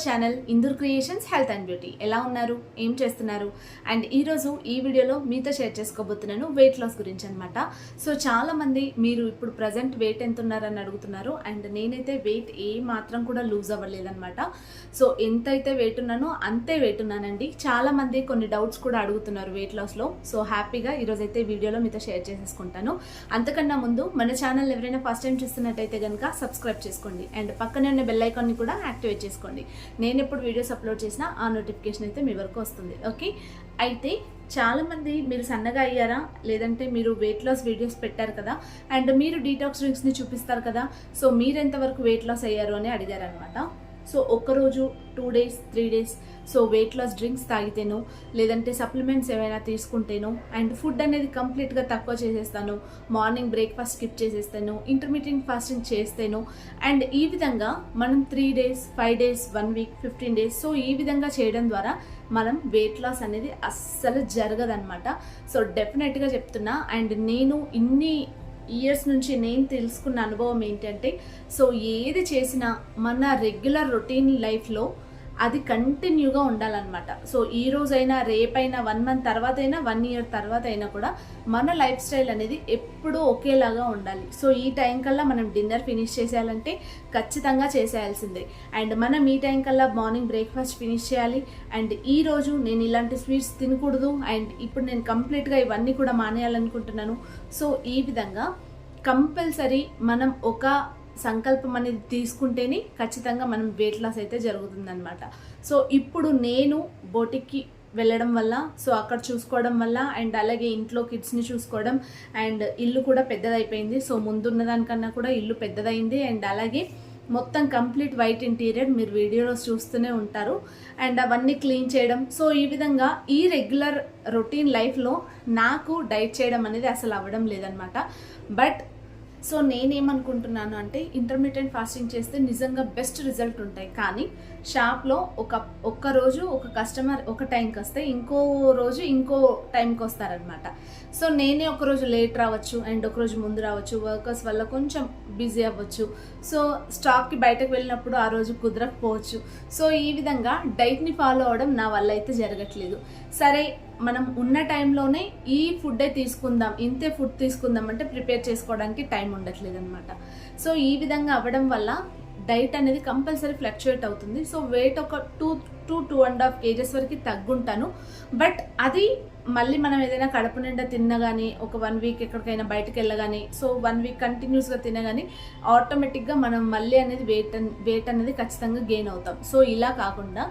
Our channel Indur creations health and beauty ఎలా ఉన్నారు? ఏం చేస్తున్నారు? అండ్ ఈరోజు ఈ వీడియోలో మీతో షేర్ చేసుకోబోతున్నాను వెయిట్ లాస్ గురించి అనమాట సో చాలామంది మీరు ఇప్పుడు ప్రజెంట్ వెయిట్ ఎంత ఉన్నారని అడుగుతున్నారు. అండ్ నేనైతే వెయిట్ ఏ మాత్రం కూడా లూజ్ అవ్వలేదన్నమాట. సో ఎంతైతే వెయిట్ ఉన్నానో అంతే వెయిట్ ఉన్నానండి. చాలామంది కొన్ని డౌట్స్ కూడా అడుగుతున్నారు వెయిట్ లాస్లో సో హ్యాపీగా ఈరోజు అయితే వీడియోలో మీతో షేర్ చేసేసుకుంటాను. అంతకన్నా ముందు మన ఛానల్ ఎవరైనా ఫస్ట్ టైం చూస్తున్నట్టయితే కనుక సబ్స్క్రైబ్ చేసుకోండి. అండ్ పక్కనే ఉన్న బెల్ ఐకాన్ని కూడా యాక్టివేట్ చేసుకోండి. నేను ఎప్పుడు వీడియోస్ అప్లోడ్ చేసినా ఆ నోటిఫికేషన్ అయితే మీ వరకు వస్తుంది. ఓకే? అయితే చాలామంది మీరు సన్నగా అయ్యారా? లేదంటే మీరు వెయిట్ లాస్ వీడియోస్ పెట్టారు కదా? అండ్ మీరు డీటాక్స్ డ్రింక్స్ని చూపిస్తారు కదా? సో మీరు ఎంతవరకు వెయిట్ లాస్ అయ్యారు అని అడిగారు అనమాట సో ఒక్కరోజు two days three days so weight loss drinks తాగితేను లేదంటే సప్లిమెంట్స్ ఏమైనా తీసుకుంటేను అండ్ ఫుడ్ అనేది కంప్లీట్గా తక్కువ చేసేస్తాను. మార్నింగ్ బ్రేక్ఫాస్ట్ స్కిప్ చేసేస్తాను ఇంటర్మీడియట్ ఫాస్టింగ్ చేస్తేను అండ్ ఈ విధంగా మనం three days five days one week fifteen days so ఈ విధంగా చేయడం ద్వారా మనం వెయిట్ లాస్ అనేది అస్సలు జరగదనమాట సో డెఫినెట్గా చెప్తున్నా అండ్ నేను ఇన్ని ఇయర్స్ నుంచి నేను తెలుసుకున్న అనుభవం ఏంటంటే సో ఏది చేసినా మన రెగ్యులర్ రొటీన్ లైఫ్లో అది కంటిన్యూగా ఉండాలన్నమాట. సో ఈ రోజైనా రేపైనా వన్ మంత్ తర్వాత అయినా వన్ ఇయర్ తర్వాత అయినా కూడా మన లైఫ్ స్టైల్ అనేది ఎప్పుడూ ఒకేలాగా ఉండాలి. సో ఈ టైం కల్లా మనం డిన్నర్ ఫినిష్ చేసేయాలంటే ఖచ్చితంగా చేసేయాల్సిందే. అండ్ మనం ఈ టైం కల్లా మార్నింగ్ బ్రేక్ఫాస్ట్ ఫినిష్ చేయాలి. అండ్ ఈ రోజు నేను ఇలాంటి స్వీట్స్ తినకూడదు. అండ్ ఇప్పుడు నేను కంప్లీట్గా ఇవన్నీ కూడా మానేయాలనుకుంటున్నాను. సో ఈ విధంగా కంపల్సరీ మనం ఒక సంకల్పం అనేది తీసుకుంటేనే ఖచ్చితంగా మనం వెయిట్ లాస్ అయితే జరుగుతుందనమాట సో ఇప్పుడు నేను బోటిక్కి వెళ్ళడం వల్ల సో అక్కడ చూసుకోవడం వల్ల అండ్ అలాగే ఇంట్లో కిడ్స్ని చూసుకోవడం అండ్ ఇల్లు కూడా పెద్దదైపోయింది. సో ముందున్న దానికన్నా కూడా ఇల్లు పెద్దదైంది. అండ్ అలాగే మొత్తం కంప్లీట్ వైట్ ఇంటీరియర్ మీరు వీడియోలో చూస్తూనే ఉంటారు. అండ్ అవన్నీ క్లీన్ చేయడం. సో ఈ విధంగా ఈ రెగ్యులర్ రొటీన్ లైఫ్లో నాకు డైట్ చేయడం అనేది అసలు అవ్వడం లేదనమాట బట్ సో నేనేమనుకుంటున్నాను అంటే ఇంటర్మీడియట్ ఫాస్టింగ్ చేస్తే నిజంగా బెస్ట్ రిజల్ట్ ఉంటాయి. కానీ షాప్లో ఒక ఒక్క రోజు ఒక కస్టమర్ ఒక టైంకి వస్తే ఇంకో రోజు ఇంకో టైంకి వస్తారనమాట సో నేనే ఒక రోజు లేట్ రావచ్చు అండ్ ఒక రోజు ముందు రావచ్చు వర్కర్స్ వల్ల కొంచెం బిజీ అవ్వచ్చు. సో స్టాక్కి బయటకు వెళ్ళినప్పుడు ఆ రోజు కుదరకపోవచ్చు. సో ఈ విధంగా డైట్ని ఫాలో అవడం నా వల్ల అయితే జరగట్లేదు. సరే మనం ఉన్న టైంలోనే ఈ ఫుడ్డే తీసుకుందాం ఇంతే ఫుడ్ తీసుకుందాం అంటే ప్రిపేర్ చేసుకోవడానికి టైం ఉండట్లేదు అనమాట సో ఈ విధంగా అవ్వడం వల్ల డైట్ అనేది కంపల్సరీ ఫ్లక్చుయేట్ అవుతుంది. సో వెయిట్ ఒక two two two and half kgs వరకు తగ్గుంటాను. బట్ అది మళ్ళీ మనం ఏదైనా కడుపు నిండా తిన్నా కానీ ఒక వన్ వీక్ ఎక్కడికైనా బయటకు వెళ్ళగానే సో వన్ వీక్ కంటిన్యూస్గా తినగానే ఆటోమేటిక్గా మనం మళ్ళీ అనేది వెయిట్ వెయిట్ అనేది ఖచ్చితంగా గెయిన్ అవుతాం. సో ఇలా కాకుండా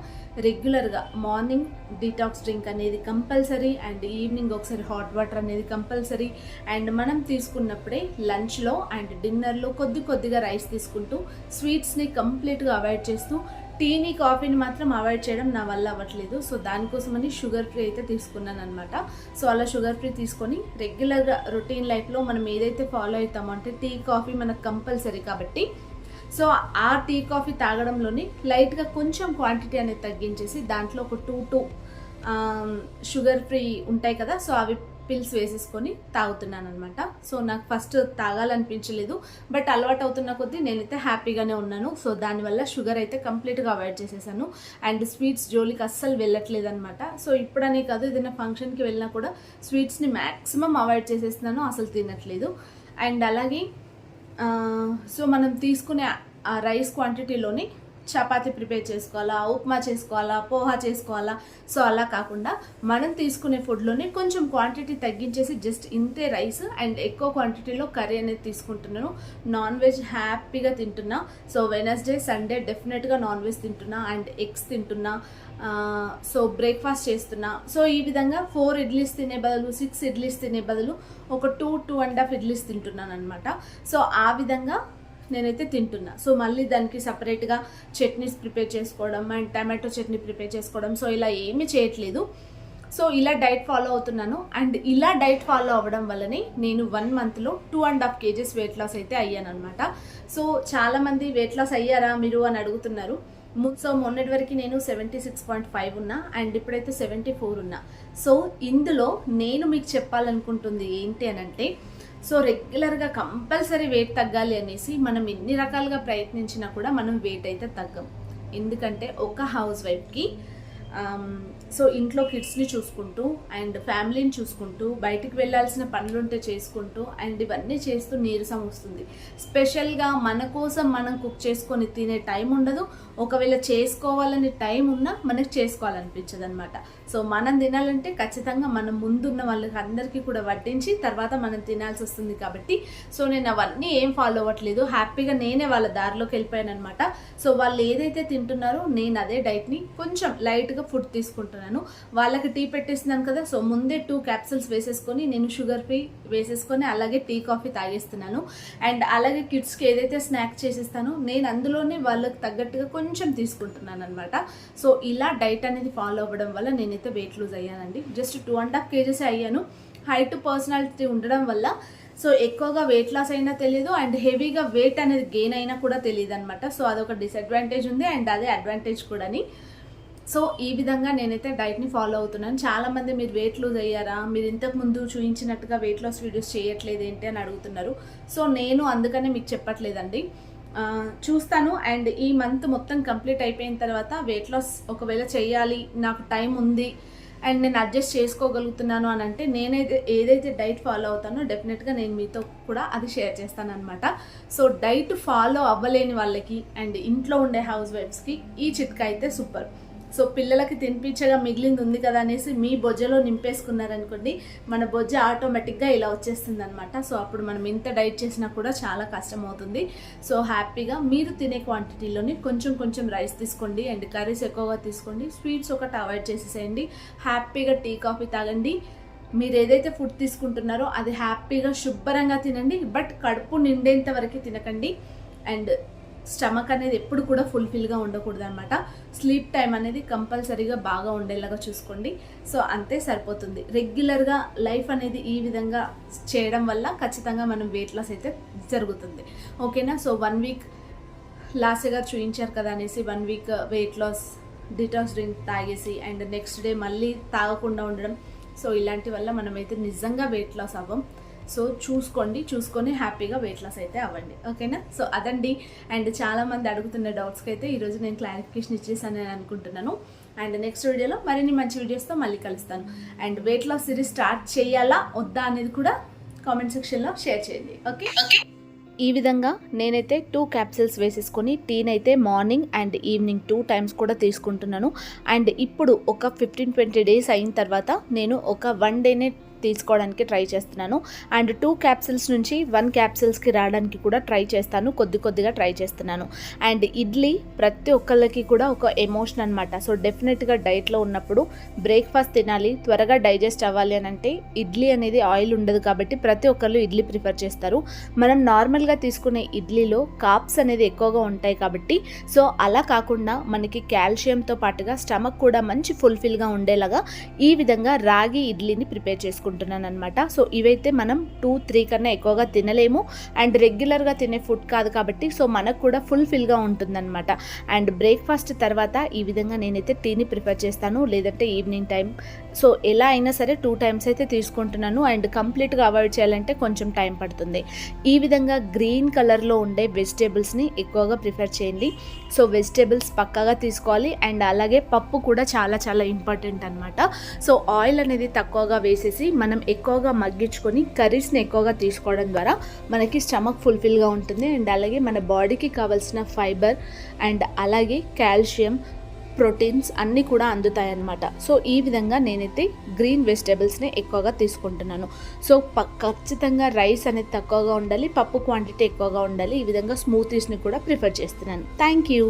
రెగ్యులర్గా మార్నింగ్ డీటాక్స్ డ్రింక్ అనేది కంపల్సరీ అండ్ ఈవినింగ్ ఒకసారి హాట్ వాటర్ అనేది కంపల్సరీ. అండ్ మనం తీసుకున్నప్పుడే లంచ్లో అండ్ డిన్నర్లో కొద్ది కొద్దిగా రైస్ తీసుకుంటూ స్వీట్స్ని కంప్లీట్గా అవాయిడ్ చేస్తూ టీని కాఫీని మాత్రం అవాయిడ్ చేయడం నా వల్ల అవ్వట్లేదు. సో దానికోసమని షుగర్ ఫ్రీ అయితే తీసుకున్నాను అనమాట సో అలా షుగర్ ఫ్రీ తీసుకొని రెగ్యులర్గా రొటీన్ లైఫ్లో మనం ఏదైతే ఫాలో అవుతామో అంటే టీ కాఫీ మనకు కంపల్సరీ కాబట్టి సో ఆ టీ కాఫీ తాగడంలోని లైట్గా కొంచెం క్వాంటిటీ అనేది తగ్గించేసి దాంట్లో ఒక టూ టూ షుగర్ ఫ్రీ ఉంటాయి కదా సో అవి పిల్స్ వేసేసుకొని తాగుతున్నాను అనమాట సో నాకు ఫస్ట్ తాగాలనిపించలేదు బట్ అలవాటు అవుతున్న కొద్దీ నేనైతే హ్యాపీగానే ఉన్నాను. సో దానివల్ల షుగర్ అయితే కంప్లీట్గా అవాయిడ్ చేసేసాను. అండ్ స్వీట్స్ జోలికి అస్సలు వెళ్ళట్లేదు అనమాట సో ఇప్పుడనే కాదు ఏదైనా ఫంక్షన్కి వెళ్ళినా కూడా స్వీట్స్ని మ్యాక్సిమం అవాయిడ్ చేసేస్తున్నాను అసలు తినట్లేదు. అండ్ అలాగే సో మనం తీసుకునే ఆ రైస్ క్వాంటిటీలోని చపాతీ ప్రిపేర్ చేసుకోవాలా ఉప్మా చేసుకోవాలా పోహా చేసుకోవాలా? సో అలా కాకుండా మనం తీసుకునే ఫుడ్లోనే కొంచెం క్వాంటిటీ తగ్గించేసి జస్ట్ ఇంతే రైస్ అండ్ ఎక్కువ క్వాంటిటీలో కర్రీ అనేది తీసుకుంటున్నాను. నాన్ వెజ్ హ్యాపీగా తింటున్నా. సో వెనస్డే సండే డెఫినెట్గా నాన్ వెజ్ తింటున్నా అండ్ ఎగ్స్ తింటున్నా. సో బ్రేక్ఫాస్ట్ చేస్తున్నా. సో ఈ విధంగా ఫోర్ ఇడ్లీస్ తినే బదులు సిక్స్ ఇడ్లీస్ తినే బదులు ఒక two two and half idlis తింటున్నాను అనమాట సో ఆ విధంగా నేనైతే తింటున్నా. సో మళ్ళీ దానికి సపరేట్గా చట్నీస్ ప్రిపేర్ చేసుకోవడం అండ్ టమాటో చట్నీ ప్రిపేర్ చేసుకోవడం. సో ఇలా ఏమీ చేయట్లేదు. సో ఇలా డైట్ ఫాలో అవుతున్నాను. అండ్ ఇలా డైట్ ఫాలో అవ్వడం వల్లనే నేను వన్ మంత్లో two and half kgs weight loss అయితే అయ్యాను అనమాట సో చాలామంది వెయిట్ లాస్ అయ్యారా మీరు అని అడుగుతున్నారు. సో మొన్నటి వరకు నేను సెవెంటీ సిక్స్ పాయింట్ ఫైవ్ ఉన్నా అండ్ ఇప్పుడైతే సెవెంటీ ఫోర్ ఉన్నా. సో ఇందులో నేను మీకు చెప్పాలనుకుంటుంది ఏంటి అని అంటే సో రెగ్యులర్గా కంపల్సరీ వెయిట్ తగ్గాలి అనేసి మనం ఎన్ని రకాలుగా ప్రయత్నించినా కూడా మనం వెయిట్ అయితే తగ్గం. ఎందుకంటే ఒక హౌస్ వైఫ్కి సో ఇంట్లో కిడ్స్ని చూసుకుంటూ అండ్ ఫ్యామిలీని చూసుకుంటూ బయటికి వెళ్ళాల్సిన పనులుంటే చేసుకుంటూ అండ్ ఇవన్నీ చేస్తూ నీరసం వస్తుంది. స్పెషల్గా మన కోసం మనం కుక్ చేసుకొని తినే టైం ఉండదు. ఒకవేళ చేసుకోవాలని టైం ఉన్నా మనకు చేసుకోవాలనిపించదు అనమాట సో మనం తినాలంటే ఖచ్చితంగా మనం ముందున్న వాళ్ళకి అందరికీ కూడా వడ్డించి తర్వాత మనం తినాల్సి వస్తుంది కాబట్టి. సో నేను అవన్నీ ఏం ఫాలో అవ్వట్లేదు. హ్యాపీగా నేనే వాళ్ళ దారిలోకి వెళ్ళిపోయాను అనమాట సో వాళ్ళు ఏదైతే తింటున్నారో నేను అదే డైట్ని కొంచెం లైట్గా ఫుడ్ తీసుకుంటున్నాను. వాళ్ళకి టీ పెట్టేస్తున్నాను కదా సో ముందే టూ క్యాప్సిల్స్ వేసేసుకొని నేను షుగర్ ఫ్రీ వేసేసుకొని అలాగే టీ కాఫీ తాగేస్తున్నాను. అండ్ అలాగే కిడ్స్కి ఏదైతే స్నాక్ చేసేస్తానో నేను అందులోనే వాళ్ళకి తగ్గట్టుగా కొంచెం తీసుకుంటున్నాను అనమాట సో ఇలా డైట్ అనేది ఫాలో అవ్వడం వల్ల నేను నేనైతే వెయిట్ లూజ్ అయ్యానండి. Just two and half kgs అయ్యాను. హైట్ పర్సనాలిటీ ఉండడం వల్ల సో ఎక్కువగా వెయిట్ లాస్ అయినా తెలియదు అండ్ హెవీగా వెయిట్ అనేది గెయిన్ అయినా కూడా తెలియదు అనమాట సో అదొక డిసడ్వాంటేజ్ ఉంది అండ్ అదే అడ్వాంటేజ్ కూడాని. సో ఈ విధంగా నేనైతే డైట్ని ఫాలో అవుతున్నాను. చాలామంది మీరు వెయిట్ లూజ్ అయ్యారా? మీరు ఇంతకు ముందు చూపించినట్టుగా వెయిట్ లాస్ వీడియోస్ చేయట్లేదు ఏంటి అని అడుగుతున్నారు. సో నేను అందుకనే మీకు చెప్పట్లేదండి. చూస్తాను. అండ్ ఈ మంత్ మొత్తం కంప్లీట్ అయిపోయిన తర్వాత వెయిట్ లాస్ ఒకవేళ చేయాలి నాకు టైం ఉంది అండ్ నేను అడ్జస్ట్ చేసుకోగలుగుతున్నాను అని అంటే నేనైతే ఏదైతే డైట్ ఫాలో అవుతానో డెఫినెట్గా నేను మీతో కూడా అది షేర్ చేస్తాను అనమాట సో డైట్ ఫాలో అవ్వలేని వాళ్ళకి అండ్ ఇంట్లో ఉండే హౌస్ వైఫ్స్కి ఈ చిట్కా అయితే సూపర్ సో పిల్లలకి తినిపించగా మిగిలింది ఉంది కదా అనేసి మీ బొజ్జలో నింపేసుకున్నారనుకోండి మన బొజ్జ ఆటోమేటిక్గా ఇలా వచ్చేస్తుంది అనమాట సో అప్పుడు మనం ఇంత డైట్ చేసినా కూడా చాలా కష్టం అవుతుంది సో హ్యాపీగా మీరు తినే క్వాంటిటీలోని కొంచెం కొంచెం రైస్ తీసుకోండి అండ్ కర్రీస్ ఎక్కువగా తీసుకోండి స్వీట్స్ ఒకటి అవాయిడ్ చేసేసేయండి. హ్యాపీగా టీ కాఫీ తాగండి. మీరు ఏదైతే ఫుడ్ తీసుకుంటున్నారో అది హ్యాపీగా శుభ్రంగా తినండి బట్ కడుపు నిండేంత వరకు తినకండి. అండ్ స్టమక్ అనేది ఎప్పుడు కూడా ఫుల్ఫిల్గా ఉండకూడదు అనమాట స్లీప్ టైం అనేది కంపల్సరీగా బాగా ఉండేలాగా చూసుకోండి. సో అంతే సరిపోతుంది. రెగ్యులర్గా లైఫ్ అనేది ఈ విధంగా చేయడం వల్ల ఖచ్చితంగా మనం వెయిట్ లాస్ అయితే జరుగుతుంది. ఓకేనా? సో వన్ వీక్ లాస్ట్గా చూయించారు చూపించారు కదా అనేసి one week weight loss detox drink తాగేసి అండ్ నెక్స్ట్ డే మళ్ళీ తాగకుండా ఉండడం. సో ఇలాంటి వల్ల మనమైతే నిజంగా వెయిట్ లాస్ అవ్వం. సో చూసుకోండి చూసుకొని హ్యాపీగా వెయిట్ లాస్ అయితే అవ్వండి. ఓకేనా? సో అదండి. అండ్ చాలామంది అడుగుతున్న డౌట్స్కి అయితే ఈరోజు నేను క్లారిఫికేషన్ ఇచ్చేసానని అనుకుంటున్నాను. అండ్ నెక్స్ట్ వీడియోలో మరిన్ని మంచి వీడియోస్తో మళ్ళీ కలుస్తాను. And weight loss series start చేయాలా వద్దా అనేది కూడా కామెంట్ సెక్షన్లో షేర్ చేయండి. ఓకే? ఓకే. ఈ విధంగా నేనైతే టూ క్యాప్సిల్స్ వేసేసుకొని టీన్ అయితే morning and evening two times కూడా తీసుకుంటున్నాను. అండ్ ఇప్పుడు ఒక ఫిఫ్టీన్ ట్వంటీ డేస్ అయిన తర్వాత నేను ఒక వన్ డేనే తీసుకోవడానికి ట్రై చేస్తున్నాను. అండ్ టూ క్యాప్సిల్స్ నుంచి వన్ క్యాప్సిల్స్కి రావడానికి కూడా ట్రై చేస్తాను. కొద్ది కొద్దిగా ట్రై చేస్తున్నాను. అండ్ ఇడ్లీ ప్రతి ఒక్కళ్ళకి కూడా ఒక ఎమోషన్ అనమాట సో డెఫినెట్గా డైట్లో ఉన్నప్పుడు బ్రేక్ఫాస్ట్ తినాలి త్వరగా డైజెస్ట్ అవ్వాలి అని అంటే ఇడ్లీ అనేది ఆయిల్ ఉండదు కాబట్టి ప్రతి ఒక్కళ్ళు ఇడ్లీ ప్రిఫర్ చేస్తారు. మనం నార్మల్గా తీసుకునే ఇడ్లీలో కాప్స్ అనేది ఎక్కువగా ఉంటాయి కాబట్టి సో అలా కాకుండా మనకి క్యాల్షియంతో పాటుగా స్టమక్ కూడా మంచి ఫుల్ఫిల్గా ఉండేలాగా ఈ విధంగా రాగి ఇడ్లీని ప్రిపేర్ చేసుకుంటాం. చేసుకుంటున్నాను అనమాట సో ఇవైతే మనం టూ త్రీ కన్నా ఎక్కువగా తినలేము. అండ్ రెగ్యులర్గా తినే ఫుడ్ కాదు కాబట్టి సో మనకు కూడా ఫుల్ఫిల్గా ఉంటుందన్నమాట. అండ్ బ్రేక్ఫాస్ట్ తర్వాత ఈ విధంగా నేనైతే టీని ప్రిఫర్ చేస్తాను. లేదంటే ఈవినింగ్ టైం సో ఎలా అయినా సరే టూ టైమ్స్ అయితే తీసుకుంటున్నాను. అండ్ కంప్లీట్గా అవాయిడ్ చేయాలంటే కొంచెం టైం పడుతుంది. ఈ విధంగా గ్రీన్ కలర్లో ఉండే వెజిటేబుల్స్ని ఎక్కువగా ప్రిఫర్ చేయండి. సో వెజిటేబుల్స్ పక్కాగా తీసుకోవాలి. అండ్ అలాగే పప్పు కూడా చాలా చాలా ఇంపార్టెంట్ అనమాట సో ఆయిల్ అనేది తక్కువగా వేసేసి మనం ఎక్కువగా మగ్గించుకొని కర్రీస్ని ఎక్కువగా తీసుకోవడం ద్వారా మనకి స్టమక్ ఫుల్ఫిల్గా ఉంటుంది. అండ్ అలాగే మన బాడీకి కావాల్సిన ఫైబర్ అండ్ అలాగే కాల్షియం ప్రోటీన్స్ అన్నీ కూడా అందుతాయి అన్నమాట సో ఈ విధంగా నేనైతే గ్రీన్ వెజిటేబుల్స్ని ఎక్కువగా తీసుకుంటున్నాను. సో ప ఖచ్చితంగా రైస్ అనేది తక్కువగా ఉండాలి పప్పు క్వాంటిటీ ఎక్కువగా ఉండాలి ఈ విధంగా స్మూతీస్ని కూడా ప్రిఫర్ చేస్తున్నాను. Thank you!